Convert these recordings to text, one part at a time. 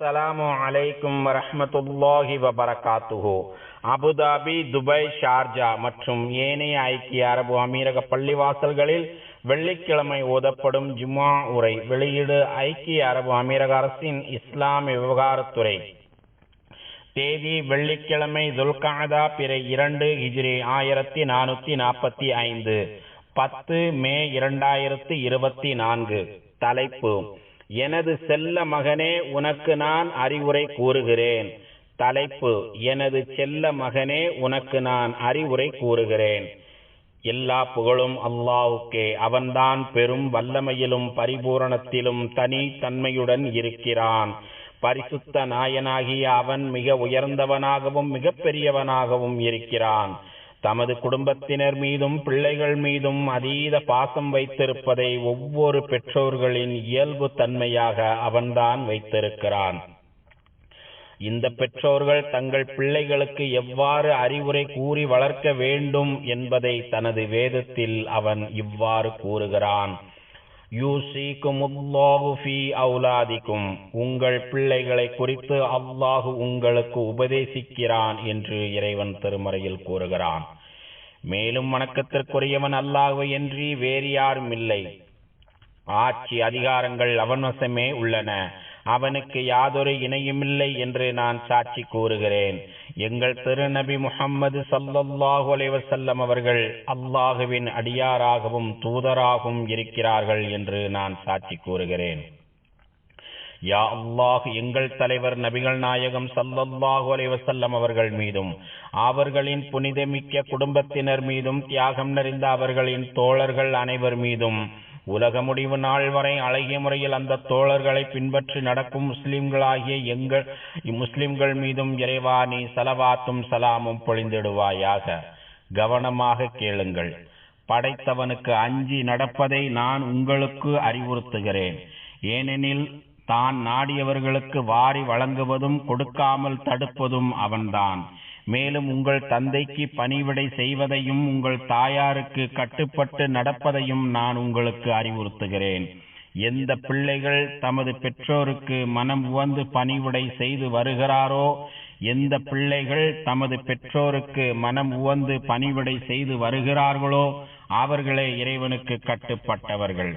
அஸ்லாமு அலைக்கும் வரமத்துல்லாஹி வபரகாத்துஹோ Abu Dhabi Dubai Sharjah மற்றும் ஏனைய ஐக்கிய அரபு அமீரக பள்ளிவாசல்களில் வெள்ளிக்கிழமை ஓதப்படும் ஜுமா உரை வெளியீடு ஐக்கிய அரபு அமீரக அரசின் இஸ்லாமிய விவகாரத்துறை. தேதி வெள்ளிக்கிழமை துல்காதா பிறை இரண்டு ஹிஜ்ரி ஆயிரத்தி நானூத்தி நாற்பத்தி ஐந்து. பத்து மே இரண்டாயிரத்தி இருபத்தி நான்கு. தலைப்பு எனது செல்ல மகனே உனக்கு நான் அறிவுரை கூறுகிறேன். தலைப்பு எனது செல்ல மகனே உனக்கு நான் அறிவுரை கூறுகிறேன். எல்லா புகழும் அல்லாவுக்கே அவன்தான் பெரும் வல்லமையிலும் பரிபூரணத்திலும் தனி தன்மையுடன் இருக்கிறான். பரிசுத்த நாயனாகிய அவன் மிக உயர்ந்தவனாகவும் மிக பெரியவனாகவும் இருக்கிறான். தமது குடும்பத்தினர் மீதும் பிள்ளைகள் மீதும் அதீத பாசம் வைத்திருப்பதை ஒவ்வொரு பெற்றோர்களின் இயல்பு தன்மையாக அவன்தான் வைத்திருக்கிறான். இந்த பெற்றோர்கள் தங்கள் பிள்ளைகளுக்கு எவ்வாறு அறிவுரை கூறி வளர்க்க வேண்டும் என்பதை தனது வேதத்தில் அவன் இவ்வாறு கூறுகிறான். யூசிக்குமுல்லாஹு ஃபீ அவுலாதிக்கும். உங்கள் பிள்ளைகளை குறித்து அல்லாஹு உங்களுக்கு உபதேசிக்கிறான் என்று இறைவன் திருமறையில் கூறுகிறான். மேலும் வணக்கத்திற்குரியவன் அல்லாஹு என்று வேறு யாரும் இல்லை. ஆட்சி அதிகாரங்கள் அவன் வசமே உள்ளன. அவனுக்கு யாதொரு இணையுமில்லை என்று நான் சாட்சி கூறுகிறேன். எங்கள் திருநபி முகம்மது சல்லல்லாஹு அலைவசல்லம் அவர்கள் அல்லாஹுவின் அடியாராகவும் தூதராகவும் இருக்கிறார்கள் என்று நான் சாட்சி கூறுகிறேன். யா அல்லாஹ் எங்கள் தலைவர் நபிகள் நாயகம் சல்லல்லாஹு அலைவசல்லம் அவர்கள் மீதும் அவர்களின் புனிதமிக்க குடும்பத்தினர் மீதும் தியாகம் நிறைந்த அவர்களின் தோழர்கள் அனைவர் மீதும் உலக முடிவு நாள் வரை அழகிய முறையில் அந்த தோழர்களை பின்பற்றி நடக்கும் முஸ்லிம்களாகிய எங்கள் முஸ்லிம்கள் மீதும் இறைவா நீ சலவாத்தும் சலாமும் பொழிந்திடுவாயாக. கவனமாக கேளுங்கள். படைத்தவனுக்கு அஞ்சி நடப்பதை நான் உங்களுக்கு அறிவுறுத்துகிறேன். ஏனெனில் தான் நாடியவர்களுக்கு வாரி வழங்குவதும் கொடுக்காமல் தடுப்பதும் அவன்தான். மேலும் உங்கள் தந்தைக்கு பணிவிடை செய்வதையும் உங்கள் தாயாருக்கு கட்டுப்பட்டு நடப்பதையும் நான் உங்களுக்கு அறிவுறுத்துகிறேன். எந்த பிள்ளைகள் தமது பெற்றோருக்கு மனம் உவந்து பணிவிடை செய்து வருகிறாரோ எந்த பிள்ளைகள் தமது பெற்றோருக்கு மனம் உவந்து பணிவிடை செய்து வருகிறார்களோ அவர்களே இறைவனுக்கு கட்டுப்பட்டவர்கள்.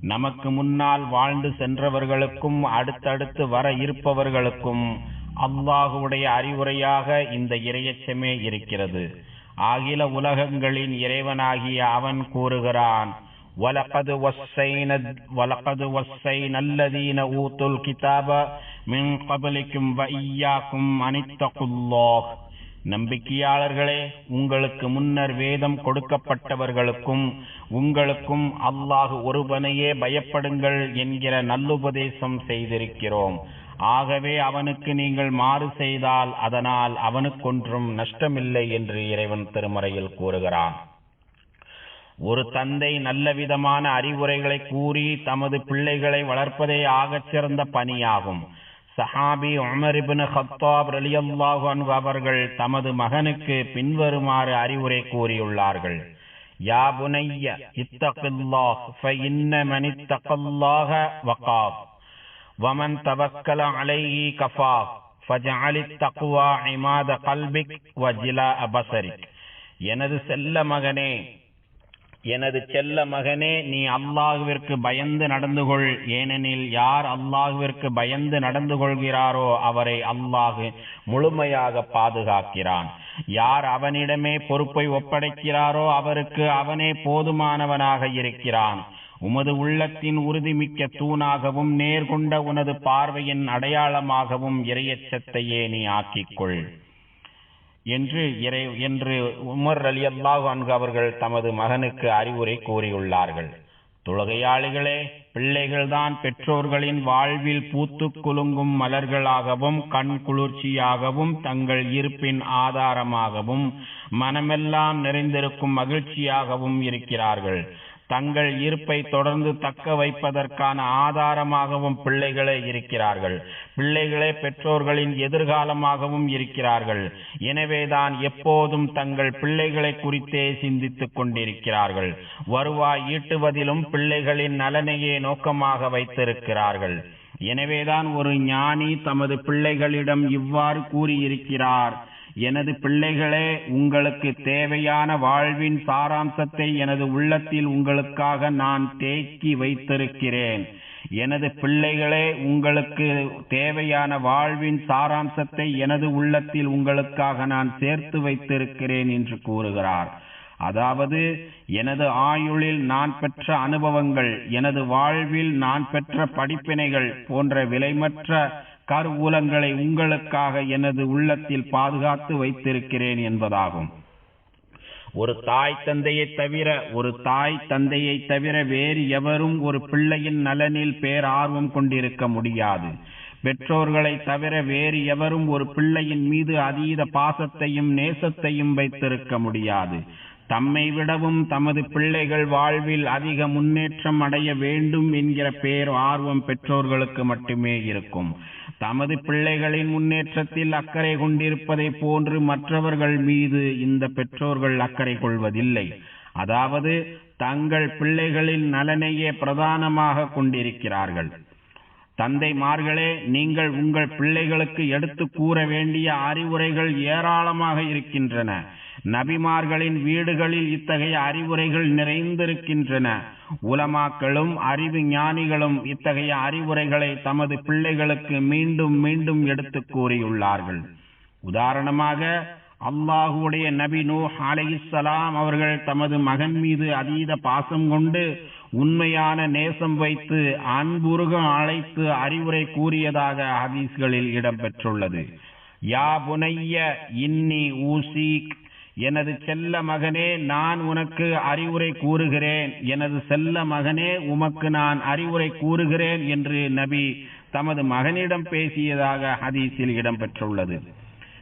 நமக்கு முன்னால் வாழ்ந்து சென்றவர்களுக்கும் அடுத்தடுத்து வர இருப்பவர்களுக்கும் அல்லாஹுடைய அறிவுரையாக இந்த இரையச்சமே இருக்கிறது அகில உலகங்களின் இறைவனாகிய அவன் கூறுகிறான் وَلَقَدْ وَصَّيْنَا وَلَقَدْ وَصَّيْنَا الَّذِينَ أُوتُوا الْكِتَابَ مِنْ قَبْلِكُمْ وَإِيَّاكُمْ أَنِ اتَّقُوا اللَّهَ நம்பிக்கையாளர்களே உங்களுக்கு முன்னர் வேதம் கொடுக்கப்பட்டவர்களுக்கும் உங்களுக்கும் அல்லாஹ் ஒருவனையே பயப்படுங்கள் என்கிற நல்லுபதேசம் செய்திருக்கிறோம் ஆகவே அவனுக்கு நீங்கள் மாறு செய்தால் அதனால் அவனுக்கொன்றும் நஷ்டமில்லை என்று இறைவன் திருமறையில் கூறுகிறான். ஒரு தந்தை நல்ல விதமான அறிவுரைகளை கூறி தமது பிள்ளைகளை வளர்ப்பதே ஆகச் சிறந்த பணியாகும். சஹாபி உமரிபின் ஹத்தாப் ரலியல்லாஹு அன்ஹு அவர்கள் தமது மகனுக்கு பின்வருமாறு அறிவுரை கூறியுள்ளார்கள். யா புனைய இத்தகில்லாஹ் ஃபஇன்ன மன் வகாஃப் ومن توكل عليه كفاه فجعل التقوى عماد قلبك وجلاء بصرك எனது செல்ல மகனே எனது செல்ல மகனே நீ அல்லாஹுவிற்கு பயந்து நடந்து கொள் ஏனெனில் யார் அல்லாஹுவிற்கு பயந்து நடந்து கொள்கிறாரோ அவரை அல்லாஹு முழுமையாக பாதுகாக்கிறான் யார் அவனிடமே பொறுப்பை ஒப்படைக்கிறாரோ அவருக்கு அவனே போதுமானவனாக இருக்கிறான் உமது உள்ளத்தின் உறுதிமிக்க தூணாகவும் நேர்கொண்ட உனது பார்வையின் அடையாளமாகவும் இரையச்சத்தையே நீ ஆக்கிக்கொள். என்று இறை என்று உமர் அலி அல்லாஹ் அவர்கள் தமது மகனுக்கு அறிவுரை கூறியுள்ளார்கள். தொழுகையாளிகளே பிள்ளைகள்தான் பெற்றோர்களின் வாழ்வில் பூத்து குலுங்கும் மலர்களாகவும் கண் குளிர்ச்சியாகவும் தங்கள் இருப்பின் ஆதாரமாகவும் மனமெல்லாம் நிறைந்திருக்கும் மகிழ்ச்சியாகவும் இருக்கிறார்கள். தங்கள் இருப்பை தொடர்ந்து தக்க வைப்பதற்கான ஆதாரமாகவும் பிள்ளைகளே இருக்கிறார்கள். பிள்ளைகளே பெற்றோர்களின் எதிர்காலமாகவும் இருக்கிறார்கள். எனவேதான் எப்போதும் தங்கள் பிள்ளைகளை குறித்தே சிந்தித்துக் கொண்டிருக்கிறார்கள். வருவாய் ஈட்டுவதிலும் பிள்ளைகளின் நலனையே நோக்கமாக வைத்திருக்கிறார்கள். எனவேதான் ஒரு ஞானி தமது பிள்ளைகளிடம் இவ்வாறு கூறியிருக்கிறார். எனது பிள்ளைகளே உங்களுக்கு தேவையான வாழ்வின் சாராம்சத்தை எனது உள்ளத்தில் உங்களுக்காக நான் தேக்கி வைத்திருக்கிறேன். எனது பிள்ளைகளே உங்களுக்கு தேவையான வாழ்வின் சாராம்சத்தை எனது உள்ளத்தில் உங்களுக்காக நான் சேர்த்து வைத்திருக்கிறேன் என்று கூறுகிறார். அதாவது எனது ஆயுளில் நான் பெற்ற அனுபவங்கள் எனது வாழ்வில் நான் பெற்ற படிப்பினைகள் போன்ற விலைமற்ற கருவூலங்களை உங்களுக்காக எனது உள்ளத்தில் பாதுகாத்து வைத்திருக்கிறேன் என்பதாகும். ஒரு தாய் தந்தையை தவிர ஒரு தாய் தந்தையை தவிர வேறு எவரும் ஒரு பிள்ளையின் நலனில் பேரார்வம் கொண்டிருக்க முடியாது. பெற்றோர்களை தவிர வேறு எவரும் ஒரு பிள்ளையின் மீது அதீத பாசத்தையும் நேசத்தையும் வைத்திருக்க முடியாது. தம்மை விடவும் தமது பிள்ளைகள் வாழ்வில் அதிக முன்னேற்றம் அடைய வேண்டும் என்கிற பேர் ஆர்வம் பெற்றோர்களுக்கு மட்டுமே இருக்கும். தமது பிள்ளைகளின் முன்னேற்றத்தில் அக்கறை கொண்டிருப்பதை போன்று மற்றவர்கள் மீது இந்த பெற்றோர்கள் அக்கறை கொள்வதில்லை. அதாவது தங்கள் பிள்ளைகளின் நலனையே பிரதானமாக கொண்டிருக்கிறார்கள். தந்தைமார்களே நீங்கள் உங்கள் பிள்ளைகளுக்கு எடுத்து கூற வேண்டிய அறிவுரைகள் ஏராளமாக இருக்கின்றன. நபிமார்களின் வீடுகளில் இத்தகைய அறிவுரைகள் நிறைந்திருக்கின்றன. உலமாக்களும் அறிவு ஞானிகளும் இத்தகைய அறிவுரைகளை தமது பிள்ளைகளுக்கு மீண்டும் மீண்டும் எடுத்து கூறியுள்ளார்கள். உதாரணமாக அல்லாஹுடைய நபி நூ அலைஹிஸ்ஸலாம் அவர்கள் தமது மகன் மீது அதீத பாசம் கொண்டு உண்மையான நேசம் வைத்து அன்புருகம் அழைத்து அறிவுரை கூறியதாக ஹதீஸ்களில் இடம்பெற்றுள்ளது. யா புனைய இன்னி ஊசீக் எனது செல்ல மகனே நான் உனக்கு அறிவுரை கூறுகிறேன். எனது செல்ல மகனே உமக்கு நான் அறிவுரை கூறுகிறேன் என்று நபி தமது மகனிடம் பேசியதாக ஹதீஸில் இடம்பெற்றுள்ளது.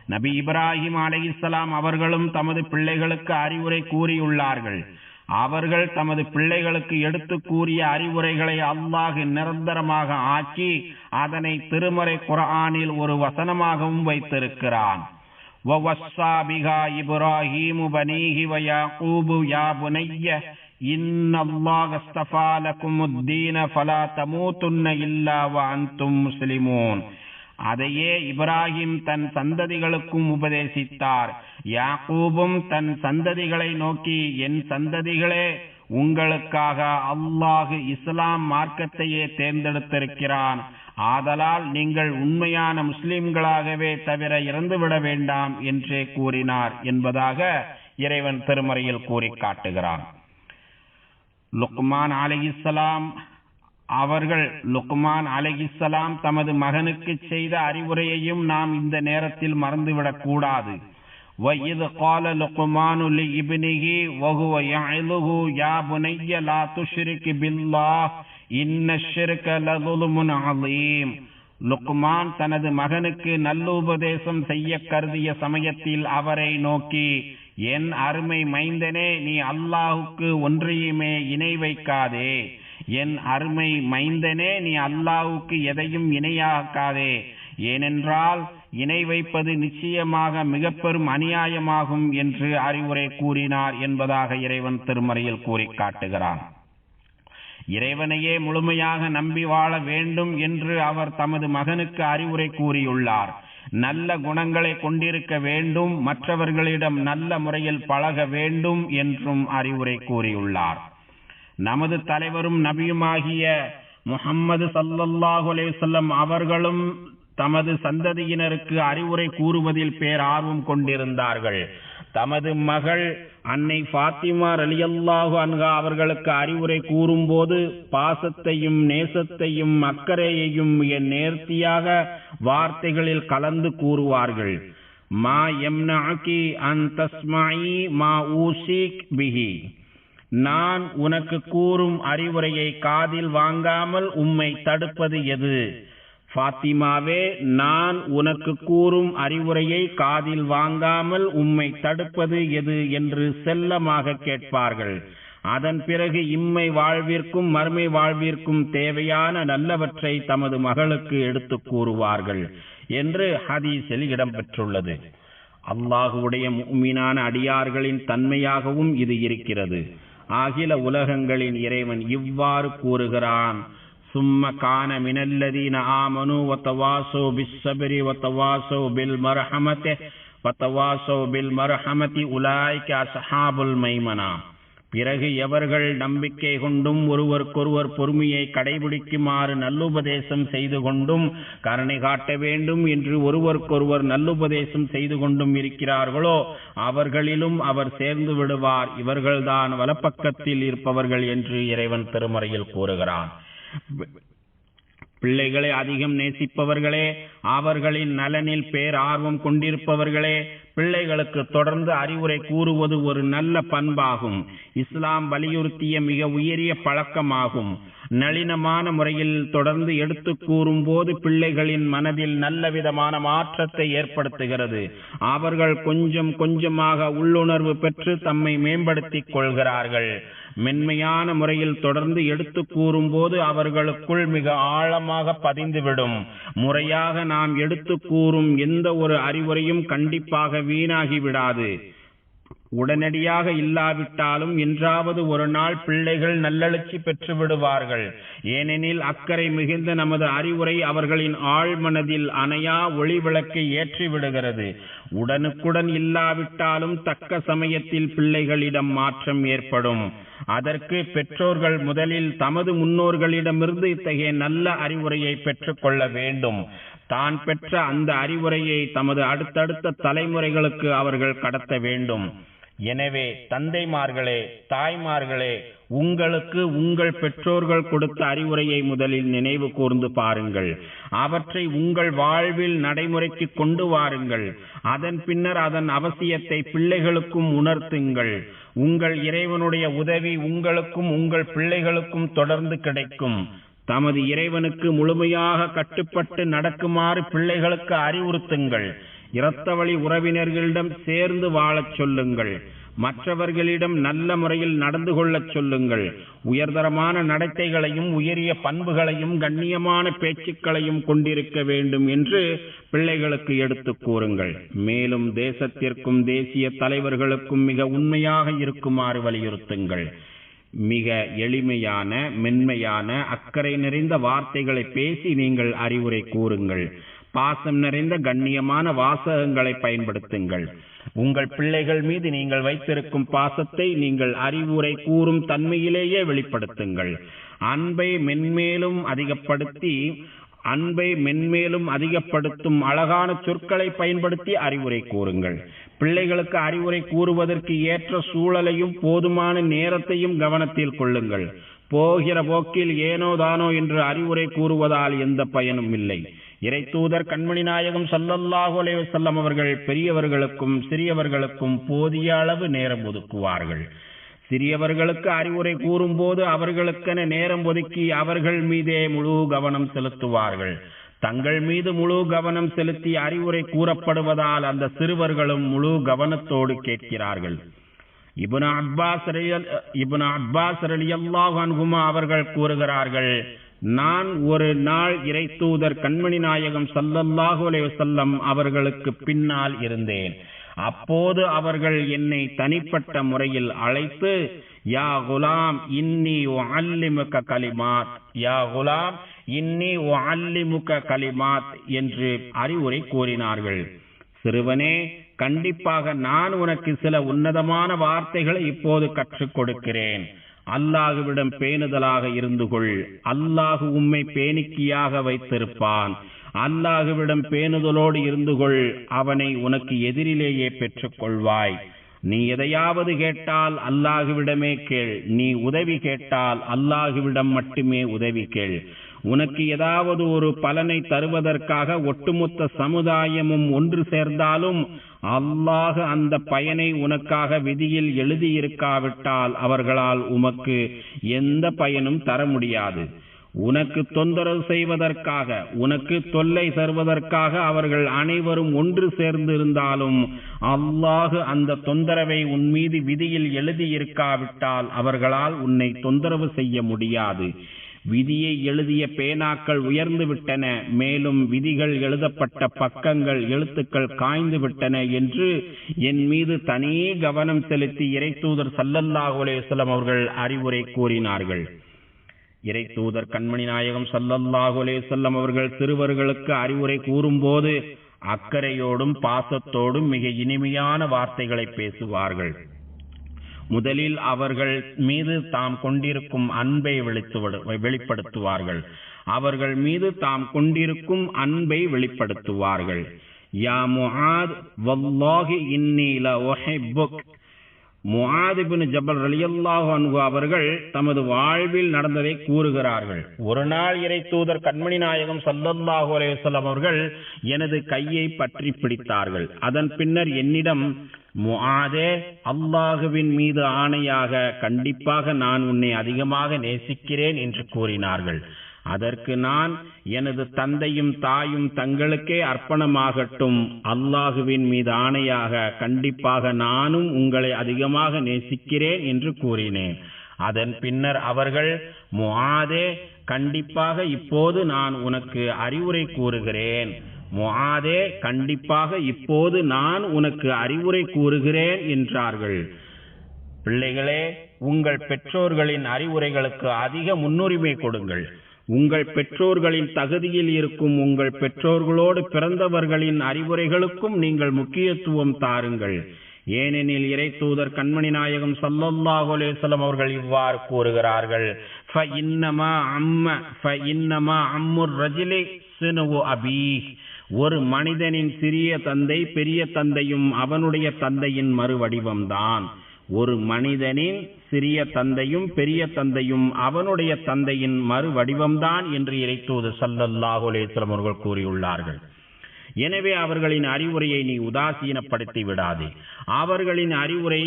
நபி இப்ராஹிம் அலையிஸ்லாம் அவர்களும் தமது பிள்ளைகளுக்கு அறிவுரை கூறியுள்ளார்கள். அவர்கள் தமது பிள்ளைகளுக்கு எடுத்து கூறிய அறிவுரைகளை அல்லாஹ் நிரந்தரமாக ஆக்கி அதனை திருமறை குர்ஆனில் ஒரு வசனமாகவும் வைத்திருக்கிறான். وَوَصَّى بِهَا إِبْرَاهِيمُ بَنِيهِ وَيَعْقُوبُ يَا بُنَيَّ إِنَّ اللَّهَ اصْطَفَى لَكُمُ الدِّينَ فَلَا تَمُوتُنَّ إِلَّا وَأَنْتُمْ مُسْلِمُونَ அதையே இப்ராஹிம் தன் சந்ததிகளுக்கும் உபதேசித்தார் யாக்கூபும் தன் சந்ததிகளை நோக்கி என் சந்ததிகளே உங்களுக்காக அல்லாஹு இஸ்லாம் மார்க்கத்தையே தேர்ந்தெடுத்திருக்கிறான் ஆதலால் நீங்கள் உண்மையான முஸ்லிம்களாகவே தவிர இறந்துவிட வேண்டாம் என்றே கூறினார் என்பதாக இறைவன் திருமறையில் கூறி காட்டுகிறான் லுக்மான் அலிஹிஸ்ஸலாம் அவர்கள் லுக்மான் அலிஹிஸ்ஸலாம் தமது மகனுக்கு செய்த அறிவுரையையும் நாம் இந்த நேரத்தில் மறந்துவிடக் கூடாது وَإِذْ قَالَ لُقْمَانُ لِابْنِهِ وَهُوَ يَعِظُهُ يَا بُنَيَّ لَا تُشْرِكْ بِاللَّهِ இன்னும் லுக்மான் தனது மகனுக்கு நல்லுபதேசம் செய்யக் கருதிய சமயத்தில் அவரை நோக்கி என் அருமை மைந்தனே நீ அல்லாஹுக்கு ஒன்றையுமே இணை வைக்காதே. என் அருமை மைந்தனே நீ அல்லாஹுக்கு எதையும் இணையாக்காதே. ஏனென்றால் இணை வைப்பது நிச்சயமாக மிக பெரும் அநியாயமாகும் என்று அறிவுரை கூறினார் என்பதாக இறைவன் திருமறையில் கூறி காட்டுகிறான். இறைவனையே முழுமையாக நம்பி வாழ வேண்டும் என்று அவர் தமது மகனுக்கு அறிவுரை கூறியுள்ளார். நல்ல குணங்களை கொண்டிருக்க வேண்டும் மற்றவர்களிடம் நல்ல முறையில் பழக வேண்டும் என்றும் அறிவுரை கூறியுள்ளார். நமது தலைவரும் நபியுமாகிய முகம்மது சல்லல்லாஹு அலேசல்லம் அவர்களும் தமது சந்ததியினருக்கு அறிவுரை கூறுவதில் பேரார்வம் கொண்டிருந்தார்கள். தமது மகள் அன்னை ஃபாத்திமா அலியல்லாஹு அன்ஹா அவர்களுக்கு அறிவுரை கூறும்போது பாசத்தையும் நேசத்தையும் அக்கறையையும் என் நேர்த்தியாக வார்த்தைகளில் கலந்து கூறுவார்கள். மா எம்னாக்கி அன் தஸ்மாயி மா ஊசிக் பிஹி. நான் உனக்கு கூறும் அறிவுரையை காதில் வாங்காமல் உம்மை தடுப்பது எது? ஃபாத்திமாவே நான் உனக்கு கூறும் அறிவுரையை காதில் வாங்காமல் உம்மை தடுப்பது எது என்று செல்லமாக கேட்பார்கள். அதன் பிறகு இம்மை வாழ்விற்கும் மறுமை வாழ்விற்கும் தேவையான நல்லவற்றை தமது மகளுக்கு எடுத்துக் கூறுவார்கள் என்று ஹதீஸில் இடம்பெற்றுள்ளது. அல்லாஹுடைய முக்மீனான அடியார்களின் தன்மையாகவும் இது இருக்கிறது. அகில உலகங்களின் இறைவன் இவ்வாறு கூறுகிறான் ثم كان من الذين آمنوا وتواصوا بالصبر وتواصوا بالمرحمة وتواصوا بالمرحمة أولئك أصحاب الميمنة பிறகு எவர்கள் நம்பிக்கை கொண்டும் ஒருவருக்கொருவர் பொறுமையை கடைபிடிக்குமாறு நல்லுபதேசம் செய்து கொண்டும் கருணை காட்ட வேண்டும் என்று ஒருவருக்கொருவர் நல்லுபதேசம் செய்து கொண்டும் இருக்கிறார்களோ அவர்களிலும் அவர் சேர்ந்து விடுவார் இவர்கள்தான் வலப்பக்கத்தில் இருப்பவர்கள் என்று இறைவன் திருமறையில் கூறுகிறான் பிள்ளைகளை அதிகம் நேசிப்பவர்களே அவர்களின் நலனில் பேர் ஆர்வம் கொண்டிருப்பவர்களே பிள்ளைகளுக்கு தொடர்ந்து அறிவுரை கூறுவது ஒரு நல்ல பண்பாகும். இஸ்லாம் வலியுறுத்திய மிக உயரிய பழக்கமாகும். நளினமான முறையில் தொடர்ந்து எடுத்து கூறும் போது பிள்ளைகளின் மனதில் நல்ல விதமான மாற்றத்தை ஏற்படுத்துகிறது. அவர்கள் கொஞ்சம் கொஞ்சமாக உள்ளுணர்வு பெற்று தம்மை மேம்படுத்திக் கொள்கிறார்கள். மென்மையான முறையில் தொடர்ந்து எடுத்து கூறும் போது அவர்களுக்குள் மிக ஆழமாக பதிந்துவிடும். முறையாக நாம் எடுத்து கூறும் எந்த ஒரு அறிவுரையும் கண்டிப்பாக வீணாகி விடாது உடனடியாக இல்லாவிட்டாலும் என்றாவது ஒரு நாள் பிள்ளைகள் நல்லெழுச்சி பெற்று விடுவார்கள். ஏனெனில் அக்கறை மிகுந்த நமது அறிவுரை அவர்களின் ஆழ்மனதில் அணையா ஒளி விளக்கை ஏற்றி விடுகிறது. உடனுக்குடன் இல்லாவிட்டாலும் தக்க சமயத்தில் பிள்ளைகளிடம் மாற்றம் ஏற்படும். அதற்கு பெற்றோர்கள் முதலில் தமது முன்னோர்களிடமிருந்து இத்தகைய நல்ல அறிவுரையை பெற்றுக்கொள்ள வேண்டும். தான் பெற்ற அந்த அறிவுரையை தமது அடுத்தடுத்த தலைமுறைகளுக்கு அவர்கள் கடத்த வேண்டும். எனவே தந்தைமார்களே தாய்மார்களே உங்களுக்கு உங்கள் பெற்றோர்கள் கொடுத்த அறிவுரையை முதலில் நினைவு கூர்ந்து பாருங்கள். அவற்றை உங்கள் வாழ்வில் நடைமுறைக்கு கொண்டு வாருங்கள். அதன் பின்னர் அதன் அவசியத்தை பிள்ளைகளுக்கும் உணர்த்துங்கள். உங்கள் இறைவனுடைய உதவி உங்களுக்கும் உங்கள் பிள்ளைகளுக்கும் தொடர்ந்து கிடைக்கும். தமது இறைவனுக்கு முழுமையாக கட்டுப்பட்டு நடக்குமாறு பிள்ளைகளுக்கு அறிவுறுத்துங்கள். இரத்தவழி உறவினர்களிடம் சேர்ந்து வாழச் சொல்லுங்கள். மற்றவர்களிடம் நல்ல முறையில் நடந்து கொள்ளச் சொல்லுங்கள். உயர்தரமான நடத்தைகளையும் உயரிய பண்புகளையும் கண்ணியமான பேச்சுக்களையும் கொண்டிருக்க வேண்டும் என்று பிள்ளைகளுக்கு எடுத்துக் கூறுங்கள். மேலும் தேசத்திற்கும் தேசிய தலைவர்களுக்கும் மிக உண்மையாக இருக்குமாறு வலியுறுத்துங்கள். மிக எளிமையான மென்மையான அக்கறை நிறைந்த வார்த்தைகளை பேசி நீங்கள் அறிவுரை கூறுங்கள். பாசம் நிறைந்த கண்ணியமான வாசகங்களை பயன்படுத்துங்கள். உங்கள் பிள்ளைகள் மீது நீங்கள் வைத்திருக்கும் பாசத்தை நீங்கள் அறிவுரை கூறும் தன்மையிலேயே வெளிப்படுத்துங்கள். அன்பை மென்மேலும் அதிகப்படுத்தி அன்பை மென்மேலும் அதிகப்படுத்தும் அழகான சொற்களை பயன்படுத்தி அறிவுரை கூறுங்கள். பிள்ளைகளுக்கு அறிவுரை கூறுவதற்கு ஏற்ற சூழலையும் போதுமான நேரத்தையும் கவனத்தில் கொள்ளுங்கள். போகிற போக்கில் ஏனோ தானோ என்று அறிவுரை கூறுவதால் எந்த பயனும் இல்லை. இறை தூதர் கண்மணி நாயகம் சல்லல்லாஹு அலைவசல்லம் அவர்கள் பெரியவர்களுக்கும் சிறியவர்களுக்கும் போதிய அளவு நேரம் ஒதுக்குவார்கள். சிறியவர்களுக்கு அறிவுரை கூறும்போது அவர்களுக்கென நேரம் ஒதுக்கி அவர்கள் மீதே முழு கவனம் செலுத்துவார்கள். தங்கள் மீது முழு கவனம் செலுத்தி அறிவுரை கூறப்படுவதால் அந்த சிறுவர்களும் முழு கவனத்தோடு கேட்கிறார்கள். இபுன அப்பாஸ் இபுன அப்பாஸ் ரலியல்லாஹு அன்ஹுமா அவர்கள் கூறுகிறார்கள் நான் ஒரு நாள் இறை தூதர் கண்மணி நாயகம் சல்லல்லாஹு செல்லம் அவர்களுக்கு பின்னால் இருந்தேன். அப்போது அவர்கள் என்னை தனிப்பட்ட முறையில் அழைத்து யா குலாம் இன்னி உஅல்லிமுக கலிமாத். யா குலாம் இன்னி உஅல்லிமுக கலிமாத் என்று அறிவுரை கூறினார்கள். சிறுவனே கண்டிப்பாக நான் உனக்கு சில உன்னதமான வார்த்தைகளை இப்போது கற்றுக் கொடுக்கிறேன். அல்லாஹுவிடம் பேணுதலாக இருந்து கொள். அல்லாஹு உம்மை பேணிக்கியாக வைத்திருப்பான். அல்லாஹுவிடம் பேணுதலோடு இருந்து கொள். அவனை உனக்கு எதிரிலேயே பெற்றுக் கொள்வாய் நீ எதையாவது கேட்டால் அல்லாஹுவிடமே கேள். நீ உதவி கேட்டால் அல்லாஹுவிடம் மட்டுமே உதவி கேள். உனக்கு ஏதாவது ஒரு பலனை தருவதற்காக ஒட்டுமொத்த சமுதாயமும் ஒன்று சேர்ந்தாலும் அல்லாஹ் அந்த பயனை உனக்காக விதியில் எழுதியிருக்காவிட்டால் அவர்களால் உமக்கு எந்த பயனும் தர முடியாது. உனக்கு தொந்தரவு செய்வதற்காக உனக்கு தொல்லை தருவதற்காக அவர்கள் அனைவரும் ஒன்று சேர்ந்திருந்தாலும் அல்லாஹு அந்த தொந்தரவை உன் மீது விதியில் எழுதியிருக்காவிட்டால் அவர்களால் உன்னை தொந்தரவு செய்ய முடியாது. விதியை எழுதிய பேனாக்கள் உயர்ந்து விட்டன மேலும் விதிகள் எழுதப்பட்ட பக்கங்கள் எழுத்துக்கள் காய்ந்து விட்டன என்று என் மீது தனி கவனம் செலுத்தி இறைத்தூதர் சல்லல்லாஹு அலைஹி அவர்கள் அறிவுரை கூறினார்கள். இறை தூதர் கண்மணி நாயகம் ஸல்லல்லாஹு அலைஹி அவர்கள் சிறுவர்களுக்கு அறிவுரை கூறும்போது அக்கறையோடும் பாசத்தோடும் மிக இனிமையான வார்த்தைகளை பேசுவார்கள். முதலில் அவர்கள் மீது தாம் கொண்டிருக்கும் அன்பை வெளித்து- வெளிப்படுத்துவார்கள். அவர்கள் மீது தாம் கொண்டிருக்கும் அன்பை வெளிப்படுத்துவார்கள். யா முஹாத் வல்லாஹி இன்னில லஉஹிப்புக். முஆத் இப்னு ஜபல் ரலியல்லாஹு அன்ஹு அவர்கள் தமது வாழ்வில் நடந்ததை கூறுகிறார்கள். ஒரு நாள் இறை தூதர் கண்மணி நாயகம் சல்லல்லாஹு அலைஹி அவர்கள் எனது கையை பற்றி பிடித்தார்கள். அதன் பின்னர் என்னிடம் முஆதே அல்லாஹுவின் மீது ஆணையாக கண்டிப்பாக நான் உன்னை அதிகமாக நேசிக்கிறேன் என்று கூறினார்கள். அதற்கு நான் எனது தந்தையும் தாயும் தங்களுக்கே அர்ப்பணமாகட்டும் அல்லாஹுவின் மீது ஆணையாக கண்டிப்பாக நானும் உங்களை அதிகமாக நேசிக்கிறேன் என்று கூறினேன். அதன் பின்னர் அவர்கள் முஆதே கண்டிப்பாக இப்போது நான் உனக்கு அறிவுரை கூறுகிறேன். முஆதே கண்டிப்பாக இப்போது நான் உனக்கு அறிவுரை கூறுகிறேன் என்றார்கள். பிள்ளைகளே உங்கள் பெற்றோர்களின் அறிவுரைகளுக்கு அதிக முன்னுரிமை கொடுங்கள். உங்கள் பெற்றோர்களின் தகுதியில் இருக்கும் உங்கள் பெற்றோர்களோடு பிறந்தவர்களின் அறிவுரைகளுக்கும் நீங்கள் முக்கியத்துவம் தாருங்கள். ஏனெனில் இறை தூதர் கண்மணி நாயகம் ஸல்லல்லாஹு அவர்கள் இவ்வாறு கூறுகிறார்கள். ஃப இன்னமா அம்ம ஃப இன்னமா அம்முர் ரஜிலி சினுவு அபீஹ். ஒரு மனிதனின் சிறிய தந்தை பெரிய தந்தையும் அவனுடைய தந்தையின் மறுவடிவம்தான். ஒரு மனிதனின் சிறிய தந்தையும் பெரிய தந்தையும் அவனுடைய தந்தையின் மறுவடிவம்தான் என்று இறைத்தூது ஸல்லல்லாஹு அவர்கள் கூறியுள்ளார்கள். எனவே அவர்களின் அறிவுரையை நீ உதாசீனப்படுத்தி விடாதே. அவர்களின் அறிவுரை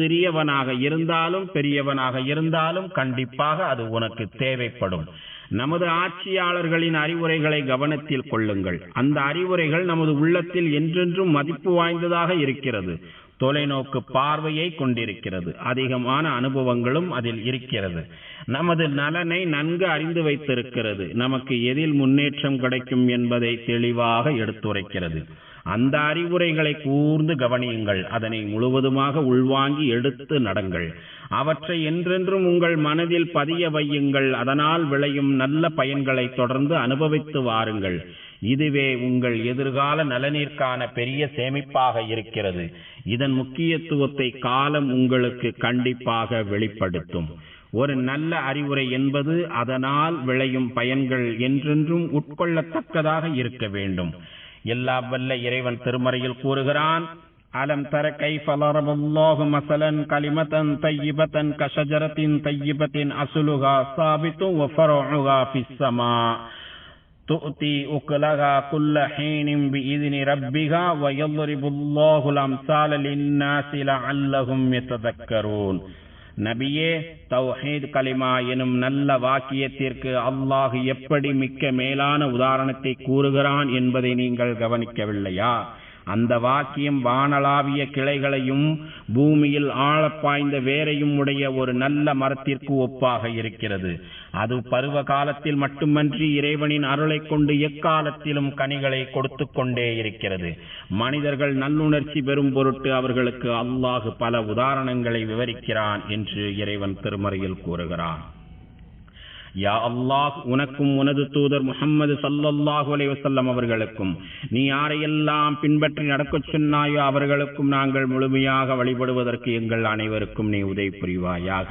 சிறியவனாக இருந்தாலும் பெரியவனாக இருந்தாலும் கண்டிப்பாக அது உனக்கு தேவைப்படும். நமது ஆட்சியாளர்களின் அறிவுரைகளை கவனத்தில் கொள்ளுங்கள். அந்த அறிவுரைகள் நமது உள்ளத்தில் என்றென்றும் மதிப்பு வாய்ந்ததாக இருக்கிறது. தொலைநோக்கு பார்வையை கொண்டிருக்கிறது. அதிகமான அனுபவங்களும் அதில் இருக்கிறது. நமது நலனை நன்கு அறிந்து வைத்திருக்கிறது. நமக்கு எதில் முன்னேற்றம் கிடைக்கும் என்பதை தெளிவாக எடுத்துரைக்கிறது. அந்த அறிவுரைகளை கூர்ந்து கவனியுங்கள். அதனை முழுவதுமாக உள்வாங்கி எடுத்து நடங்கள். அவற்றை என்றென்றும் உங்கள் மனதில் பதிய வையுங்கள். அதனால் விளையும் நல்ல பயன்களை தொடர்ந்து அனுபவித்து வாருங்கள். இதுவே உங்கள் எதிர்கால நலனிற்கான பெரிய சேமிப்பாக இருக்கிறது. இதன் முக்கியத்துவத்தை காலம் உங்களுக்கு கண்டிப்பாக வெளிப்படுத்தும். ஒரு நல்ல அறிவுரை என்பது அதனால் விளையும் பயன்கள் என்றென்றும் உட்கொள்ளத்தக்கதாக இருக்க வேண்டும். எல்லா வல்ல இறைவன் திருமறையில் கூறுகிறான் அலம் தர கைஃப லரபல்லாஹு மஸலன் கலிமத்தன் தையிபத்தன் கஷஜரத்தின் தையிபத்தின் அசுலுகா சாபித்து வ ஃபரஉஹா ஃபிஸ் ஸமா تؤتي أكلها كل حين بإذن ربها ويضرب الله الأمثال للناس لعلهم يتذكرون நபியே தௌஹீத் கலிமா எனும் நல்ல வாக்கியத்திற்கு அல்லாஹ் எப்படி மிக்க மேலான உதாரணத்தை கூறுகிறான் என்பதை நீங்கள் கவனிக்கவில்லையா? அந்த வாக்கியம் வானளாவிய கிளைகளையும் பூமியில் ஆழப்பாய்ந்த வேரையும் உடைய ஒரு நல்ல மரத்திற்கு ஒப்பாக இருக்கிறது. அது பருவ காலத்தில் மட்டுமன்றி இறைவனின் அருளை கொண்டு எக்காலத்திலும் கனிகளை கொடுத்து கொண்டே இருக்கிறது. மனிதர்கள் நல்லுணர்ச்சி பெறும் பொருட்டு அவர்களுக்கு அல்லாஹு பல உதாரணங்களை விவரிக்கிறான் என்று இறைவன் திருமறையில் கூறுகிறான். யா அல்லாஹ் உனக்கும் உனது தூதர் முகம்மது சல்லல்லாஹு அலைஹி வஸல்லம் அவர்களுக்கும் நீ யாரையெல்லாம் பின்பற்றி நடக்கச் சொன்னாயோ அவர்களுக்கும் நாங்கள் முழுமையாக வழிபடுவதற்கு எங்கள் அனைவருக்கும் நீ உதவி புரிவாயாக.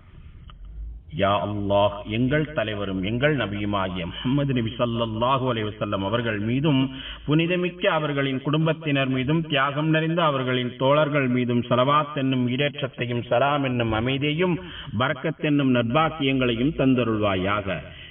யா அல்லாஹ் எங்கள் தலைவரும் எங்கள் நபியுமாகிய முகமது நபி சல்லாஹூ அலைவசல்லம் அவர்கள் மீதும் புனிதமிக்க அவர்களின் குடும்பத்தினர் மீதும் தியாகம் நிறைந்த அவர்களின் தோழர்கள் மீதும் சலவாத் என்னும் ஈரேற்றத்தையும் சலாம் என்னும் அமைதியையும் பரக்கத் என்னும் நற்பாக்கியங்களையும் தந்தருள்வாயாக.